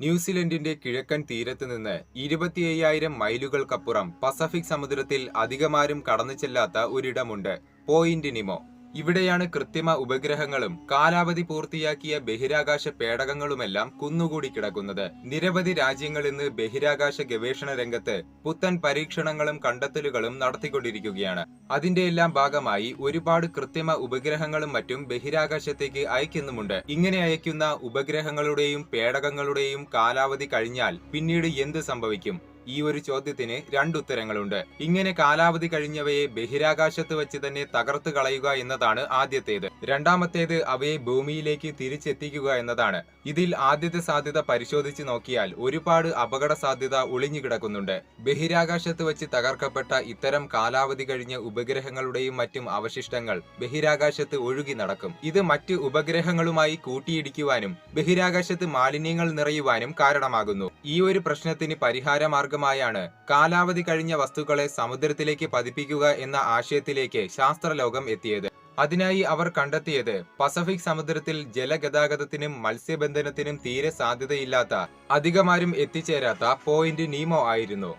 ന്യൂസിലൻഡിന്റെ കിഴക്കൻ തീരത്ത് നിന്ന് ഇരുപത്തി അയ്യായിരം മൈലുകൾക്കപ്പുറം പസഫിക് സമുദ്രത്തിൽ അധികമാരും കടന്നു ചെല്ലാത്ത ഒരിടമുണ്ട് പോയിന്റ് നിമോ. ഇവിടെയാണ് കൃത്രിമ ഉപഗ്രഹങ്ങളും കാലാവധി പൂർത്തിയാക്കിയ ബഹിരാകാശ പേടകങ്ങളുമെല്ലാം കുന്നുകൂടി കിടക്കുന്നത്. നിരവധി രാജ്യങ്ങൾ ഇന്ന് ബഹിരാകാശ ഗവേഷണ രംഗത്ത് പുത്തൻ പരീക്ഷണങ്ങളും കണ്ടെത്തലുകളും നടത്തിക്കൊണ്ടിരിക്കുകയാണ്. അതിന്റെ എല്ലാം ഭാഗമായി ഒരുപാട് കൃത്രിമ ഉപഗ്രഹങ്ങളും മറ്റും ബഹിരാകാശത്തേക്ക് അയക്കുന്നുമുണ്ട്. ഇങ്ങനെ അയക്കുന്ന ഉപഗ്രഹങ്ങളുടെയും പേടകങ്ങളുടെയും കാലാവധി കഴിഞ്ഞാൽ പിന്നീട് എന്ത് സംഭവിക്കും? ഈ ഒരു ചോദ്യത്തിന് രണ്ടുത്തരങ്ങളുണ്ട് ഇങ്ങനെ കാലാവധി കഴിഞ്ഞവയെ ബഹിരാകാശത്ത് വെച്ച് തന്നെ തകർത്ത് കളയുക എന്നതാണ് ആദ്യത്തേത്. രണ്ടാമത്തേത് അവയെ ഭൂമിയിലേക്ക് തിരിച്ചെത്തിക്കുക എന്നതാണ്. ഇതിൽ ആദ്യത്തെ സാധ്യത പരിശോധിച്ച് നോക്കിയാൽ ഒരുപാട് അപകട സാധ്യത ഒളിഞ്ഞുകിടക്കുന്നുണ്ട് ബഹിരാകാശത്ത് വെച്ച് തകർക്കപ്പെട്ട ഇത്തരം കാലാവധി കഴിഞ്ഞ ഉപഗ്രഹങ്ങളുടെയും മറ്റും അവശിഷ്ടങ്ങൾ ബഹിരാകാശത്ത് ഒഴുകി നടക്കും. ഇത് മറ്റ് ഉപഗ്രഹങ്ങളുമായി കൂട്ടിയിടിക്കുവാനും ബഹിരാകാശത്ത് മാലിന്യങ്ങൾ നിറയുവാനും കാരണമാകുന്നു. ഈ ഒരു പ്രശ്നത്തിന് പരിഹാര മാർഗമായാണ് കാലാവധി കഴിഞ്ഞ വസ്തുക്കളെ സമുദ്രത്തിലേക്ക് പതിപ്പിക്കുക എന്ന ആശയത്തിലേക്ക് ശാസ്ത്രലോകം എത്തിയത്. അതിനായി അവർ കണ്ടെത്തിയത് പസഫിക് സമുദ്രത്തിൽ ജലഗതാഗതത്തിനും മത്സ്യബന്ധനത്തിനും തീരെ സാധ്യതയില്ലാത്ത അധികമാരും എത്തിച്ചേരാത്ത പോയിന്റ് നീമോ ആയിരുന്നു.